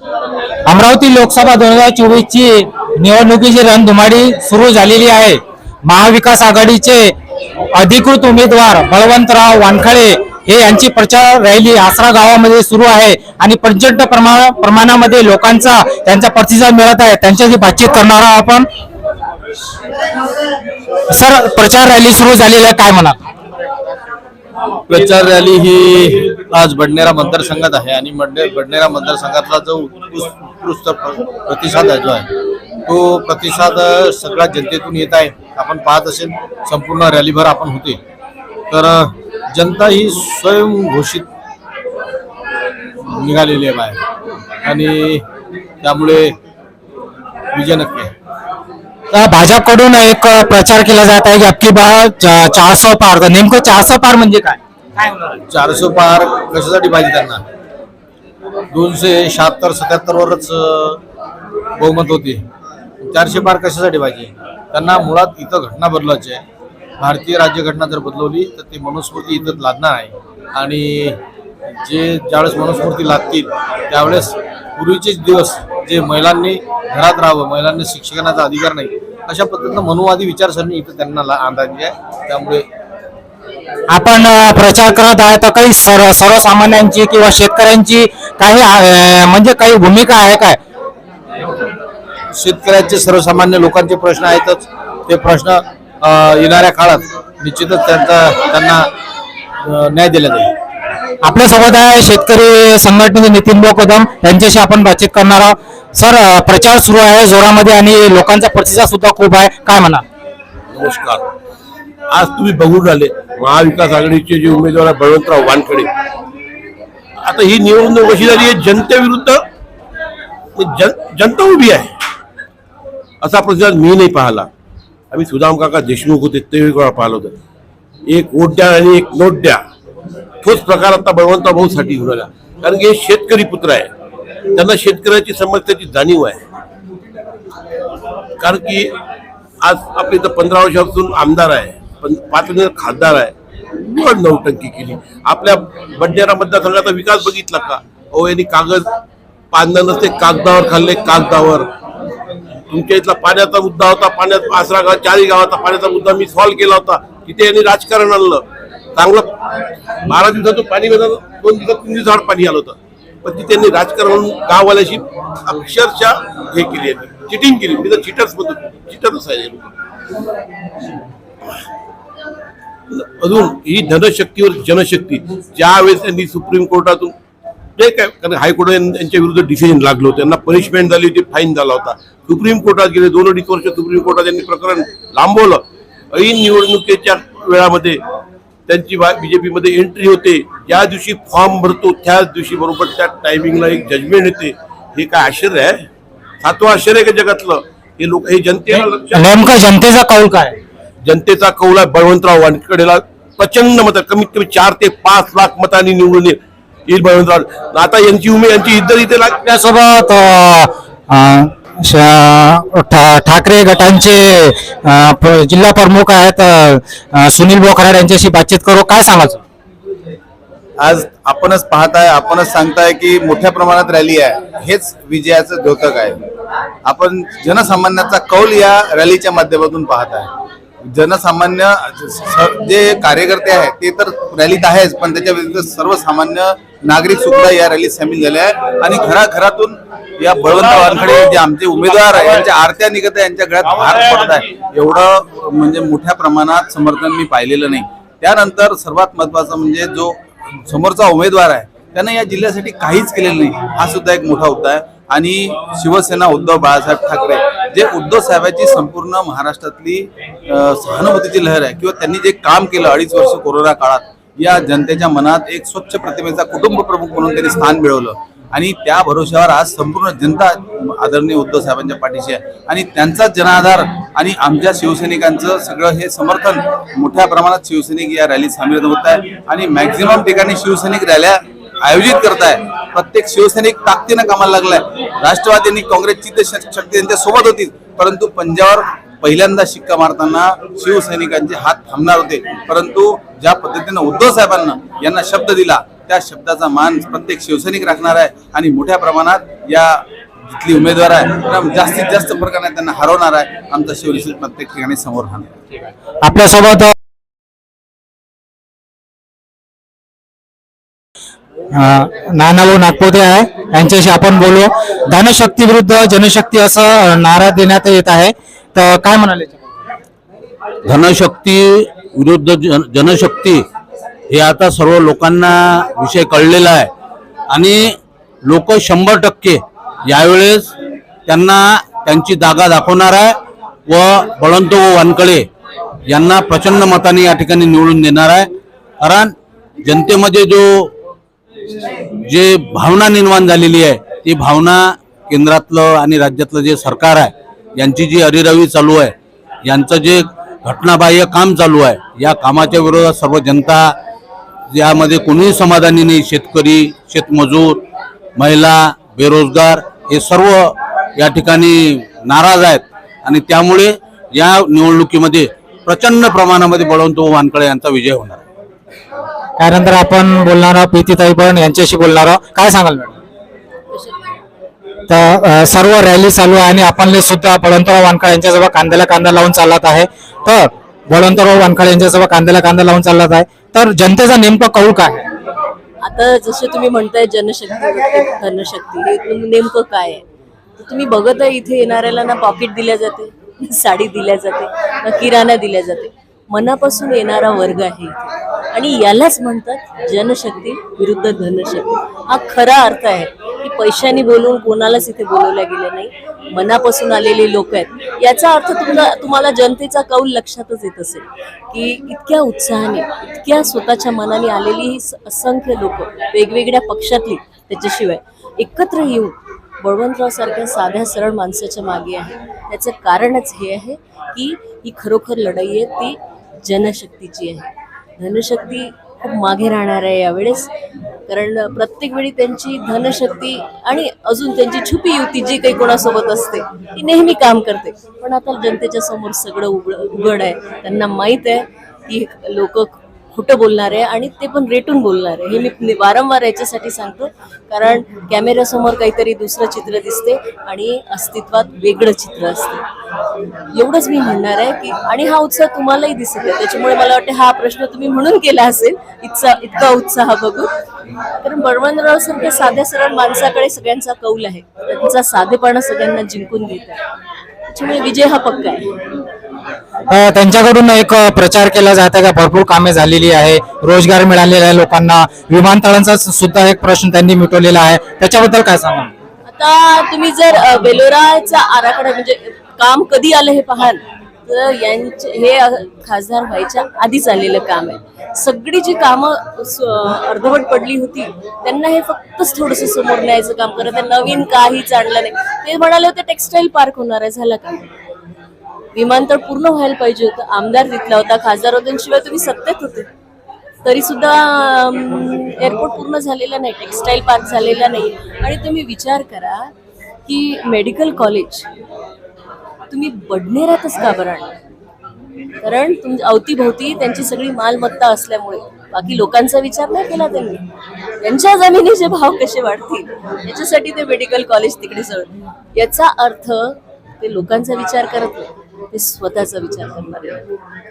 अमरावती लोकसभा दोन हजार चोवीस ची निवडणुकीची रणधुमाडी सुरू झालेली आहे. महाविकास आघाडीचे अधिकृत उमेदवार बळवंतराव वानखळे हे यांची प्रचार रॅली आसरा गावामध्ये सुरू आहे आणि प्रचंड प्रमा प्रमाणामध्ये लोकांचा त्यांचा प्रतिसाद मिळत आहे. त्यांच्याशी बातचीत करणार आपण. सर प्रचार रॅली सुरू झालेली आहे. काय म्हणा प्रचार रॅली ही आज बडनेरा मतदारसंघात आहे आणि बडने बडनेरा मतदारसंघातला जो उत्कृष्ट उत्कृष्ट प्रतिसाद आहे जो आहे तो प्रतिसाद सगळ्या जनतेतून येत आहे. आपण पाहत असेल संपूर्ण रॅलीभर आपण होते तर जनता ही स्वयंघोषित निघालेली आहे बाहेर. आणि त्यामुळे विजय नक्की आहे. भाजपकडून एक प्रचार केला जात आहे. की अबकी बा चारसो पार. नेमकं चारसो पार म्हणजे काय? चारशे पार कशासाठी पाहिजे त्यांना? दोनशे शहात्तर सत्याहत्तर वरच अं, बहुमत होते. चारशे पार कशासाठी पाहिजे? त्यांना मुळात इथं घटना बदलायची आहे. भारतीय राज्यघटना जर बदलवली तर ती मनुस्मृती इथं लादणार आहे. आणि जे ज्यावेळेस मनुस्मृती लागतील त्यावेळेस पूर्वीचेच दिवस जे महिलांनी घरात राहावं महिलांना शिक्षणाचा अधिकार नाही अशा पद्धतीनं मनुवादी विचारसरणी इथं त्यांना आणली आहे. त्यामुळे आपण प्रचार करत आहे तर काही सर्व सर्वसामान्यांची किंवा शेतकऱ्यांची काही म्हणजे काही भूमिका आहे काय? शेतकऱ्यांचे सर्वसामान्य लोकांचे प्रश्न आहेतच. ते प्रश्न येणाऱ्या काळात निश्चितच त्यांचा त्यांना न्याय दिला जाईल. आपल्यासोबत आहे शेतकरी संघटनेचे नितीन भाऊ कदम यांच्याशी आपण बातचीत करणार आहोत. सर अ, प्रचार सुरू आहे जोरामध्ये आणि लोकांचा प्रतिसाद सुद्धा खूप आहे. काय म्हणा नमस्कार. आज तुम्ही बघून राहिले महाविकास आघाडीचे जे उमेदवार आहे बळवंतराव वानखडे. आता ही निवडणूक अशी झाली? आहे जनतेविरुद्ध जन जनता उभी आहे. असा प्रतिसाद मी नाही पाहिला. आम्ही सुदाम काका देशमुख होते ते वेगळा पाहिलं होतं. एक वोट द्या आणि एक नोट द्या. तोच प्रकार आता बळवंतराव भाऊसाठी होऊन आला कारण की हे शेतकरी पुत्र आहे. त्यांना शेतकऱ्याची समस्याची जाणीव आहे. कारण की आज आपले इथं पंधरा वर्षापासून आमदार आहे. पण पाच वर्ष खासदार आहे. निवड नौटंकी केली. आपल्या बंजारा मतदारसंघाचा विकास बघितला का? अहो यांनी कागद पांदा नसते कागदावर खाल्ले कागदावर. तुमच्या इथला पाण्याचा मुद्दा होता पाण्यात आसरा गाव चारही गावाचा पाण्याचा मुद्दा मी सॉल्व्ह केला होता. तिथे यांनी राजकारण आणलं. चांगलं बारा दिवसातून पाणी मिळालं दोन दिवसात तीन दिवसाआड पाणी आलं होतं. पण ती त्यांनी राजकारण गाववाल्याशी अक्षरशः हे केली आहे. चिटिंग केली. मी तर चिटर्स म्हणतो. चिटर्स आहे लोक. अजून ही धनशक्तीवर जनशक्ती ज्यावेळेस त्यांनी सुप्रीम कोर्टातून जे काय कारण हायकोर्ट यांच्या विरुद्ध डिसिजन लागलं होतं. त्यांना पनिशमेंट झाली होती फाईन झाला होता. सुप्रीम कोर्टात गेले दोन अडीच वर्ष सुप्रीम कोर्टात त्यांनी प्रकरण लांबवलं. ऐन निवडणुकीच्या वेळामध्ये त्यांची बीजेपी मध्ये एंट्री होते. ज्या दिवशी फॉर्म भरतो त्याच दिवशी बरोबर त्या टायमिंगला एक जजमेंट येते. हे काय आश्चर्य आहे? सातवं आश्चर्य आहे का जगातलं? हे लोक हे जनतेला नेमकं जनतेचा कौल काय? जनतेचा कौला बळवंतराव वानखेडेला प्रचंड मत कमीत कमी चार ते पाच लाख मतांनी निवडून येईल बळवंतराव. आता यांची उमेद यांची इज्जत इथे लाग श- ठा- ठाकरे गटांचे जिल्हा प्रमुख आहेत सुनील बोखराड यांच्याशी बातचीत करू. काय सांगायचं? आज आपणच पाहताय आपणच सांगताय की मोठ्या प्रमाणात रॅली आहे. हेच विजयाचं द्योतक आहे. आपण जनसामान्याचा कौल या रॅलीच्या माध्यमातून पाहत आहे जनसामान्य जे कार्यकर्ते आहेत ते तर रॅलीत आहेच पण त्याच्या व्यतिरिक्त सर्वसामान्य नागरिक सुद्धा या रॅलीत सामील झाले आहे आणि घराघरातून या बळवंत वानखडे जे आमचे उमेदवार आहे यांच्या आरत्या निघत आहे यांच्या गळ्यात भार पडत आहे. एवढं म्हणजे मोठ्या प्रमाणात समर्थन मी पाहिलेलं नाही. त्यानंतर सर्वात महत्वाचं म्हणजे जो समोरचा उमेदवार आहे त्यानं या जिल्ह्यासाठी काहीच केलेलं नाही. हा सुद्धा एक मोठा मुद्दा आहे. आणि शिवसेना उद्धव बाळासाहेब ठाकरे जे उद्धव साहेबांची संपूर्ण महाराष्ट्रातली सहानुभूतीची लहर आहे किंवा त्यांनी जे काम केलं अडीच वर्ष कोरोना काळात या जनतेच्या मनात एक स्वच्छ प्रतिमेचा कुटुंब प्रमुख म्हणून त्यांनी स्थान मिळवलं. आणि त्या भरोश्यावर आज संपूर्ण जनता आदरणीय उद्धव साहेबांच्या पाठीशी आहे. आणि त्यांचाच जनाधार आणि आमच्या शिवसैनिकांचं सगळं हे समर्थन मोठ्या प्रमाणात शिवसैनिक या रॅलीत सामील होत आहे. आणि मॅक्झिमम ठिकाणी शिवसैनिक रॅल्या आयोजित करताय. प्रत्येक शिवसैनिक ताकदीनं कामाला लागलाय. राष्ट्रवादींनी काँग्रेसची तर शक्ती त्यांच्यासोबत होती. परंतु पंजावर पहिल्यांदा शिक्का मारताना शिवसैनिकांचे हात थांबणार होते. परंतु ज्या पद्धतीनं उद्धव साहेबांना यांना शब्द दिला त्या शब्दाचा मान प्रत्येक शिवसैनिक राखणार आहे आणि मोठ्या प्रमाणात या जिथली उमेदवार आहे. जास्तीत जास्त प्रकारे त्यांना हरवणार आहे. आमचा शिवसेना प्रत्येक ठिकाणी समोर राहणार आपल्यासोबत नानाभाऊ नागपोते आहे. यांच्याशी आपण बोलू. धनशक्ती विरुद्ध जनशक्ती असं नारा देण्यात येत आहे. तर काय म्हणाले? धनशक्ती विरुद्ध जन जनशक्ती हे आता सर्व लोकांना विषय कळलेला आहे. आणि लोक शंभर टक्के यावेळेस त्यांना त्यांची जागा दाखवणार आहे व बळंत व वानकळे यांना प्रचंड मताने या ठिकाणी निवडून देणार आहे. कारण जनतेमध्ये जो जे भावना निर्माण झालेली आहे ती भावना केंद्रातलं आणि राज्यातलं जे सरकार आहे यांची जी अरिरवी चालू आहे यांचं जे घटनाबाह्य काम चालू आहे या कामाच्या विरोधात सर्व जनता यामध्ये कोणीही समाधानी नाही शेतकरी शेतमजूर महिला बेरोजगार हे सर्व या ठिकाणी नाराज आहेत. आणि त्यामुळे या निवडणुकीमध्ये प्रचंड प्रमाणामध्ये बळवंत वानकडे यांचा विजय होणार त्यानंतर आपण बोलणार आहोत प्रीतीताई पण यांच्याशी बोलणार आहोत. काय सांगाल मॅडम? तर सर्व रॅली चालू आहे आणि आपण सुद्धा बळवंतराव वानखळ यांच्याजवळ कांद्याला कांदा लावून चालत आहे. तर बळवंतराव वानखळ यांच्याजवळ कांद्याला कांदा लावून चालत आहे. तर जनतेचा नेमका कौल काय? आहे? आता जसे तुम्ही म्हणताय जनशक्ती धनशक्ती हे नेमकं काय आहे? तर तुम्ही बघत आहे इथे येणाऱ्याला ना पॉकेट दिल्या जाते साडी दिल्या जाते ना किराणा दिल्या जाते. मनापासून येणारा वर्ग आहे आणि यालाच म्हणतात जनशक्ती विरुद्ध धनशक्ती. हा खरा अर्थ आहे की पैशाने बोलून कोणालाच इथे बोलवल्या गेले नाही. मनापासून आलेले लोक आहेत. याचा अर्थ तुम्हाला तुम्हाला जनतेचा कौल लक्षातच येत असेल की इतक्या उत्साहाने इतक्या स्वतःच्या मनाने आलेली ही असंख्य लोक वेगवेगळ्या पक्षातली त्याच्याशिवाय एकत्र येऊन बळवंतराव सारख्या साध्या सरळ माणसाच्या मागे आहे. त्याचं कारणच हे आहे की ही खरोखर लढाई आहे ती जनशक्तीची आहे. धनशक्ती खूप मागे राहणार आहे यावेळेस. कारण प्रत्येक वेळी त्यांची धनशक्ती आणि अजून त्यांची छुपी युती जी काही कोणासोबत असते ती नेहमी काम करते. पण आता जनतेच्या समोर सगळं उघड उघड आहे. त्यांना माहीत आहे की लोक खोटं बोलणार आहे आणि ते पण रेटून बोलणार. आहे हे मी वारंवार याच्यासाठी सांगतो कारण कॅमेऱ्यासमोर काहीतरी दुसरं चित्र दिसते आणि अस्तित्वात वेगळं चित्र असते. एवढंच मी म्हणणार आहे की आणि हा उत्साह तुम्हालाही दिसत आहे त्याच्यामुळे मला वाटतं हा प्रश्न तुम्ही म्हणून केला असेल इतका इतका उत्साह बघून. कारण बळवंतराव सारख्या साध्या सरळ माणसाकडे सगळ्यांचा कौल आहे. त्यांचा साधेपणा सगळ्यांना जिंकून घेत आहे त्याच्यामुळे विजय हा पक्का आहे. त्यांच्याकडून एक प्रचार केला जात आहे का? भरपूर कामे झालेली आहे. रोजगार मिळालेला आहे लोकांना. विमानतळांचा सुद्धा एक प्रश्न त्यांनी मिटवलेला आहे. त्याच्याबद्दल काय सांगा आता तुम्ही जर बेलोराचा आराखडा म्हणजे काम कधी आलं हे पाहाल तर यांचे हे खासदार व्हायच्या आधीच आलेलं काम आहे. सगळी जी कामं अर्धवट पडली होती त्यांना हे फक्तच थोडस समोर न्यायचं काम करत नवीन काहीच आणलं नाही. ते म्हणाले होते टेक्सटाईल पार्क होणार आहे. झालं का? विमानतळ पूर्ण व्हायला पाहिजे होतं. आमदार तिथला होता खासदार होत्यांशिवाय तुम्ही सत्तेत होते. तरी सुद्धा एअरपोर्ट पूर्ण झालेला नाही टेक्सटाईल पार्क झालेला नाही. आणि तुम्ही विचार करा की मेडिकल कॉलेज तुम्ही बडनेरातच का बरं कारण तुम अवतीभोवती त्यांची सगळी मालमत्ता असल्यामुळे बाकी लोकांचा विचार नाही केला त्यांनी. त्यांच्या जमिनीचे भाव कसे वाढतील याच्यासाठी ते मेडिकल कॉलेज तिकडे सळ याचा अर्थ ते लोकांचा विचार करत नाही. ते स्वतःचा विचार करणार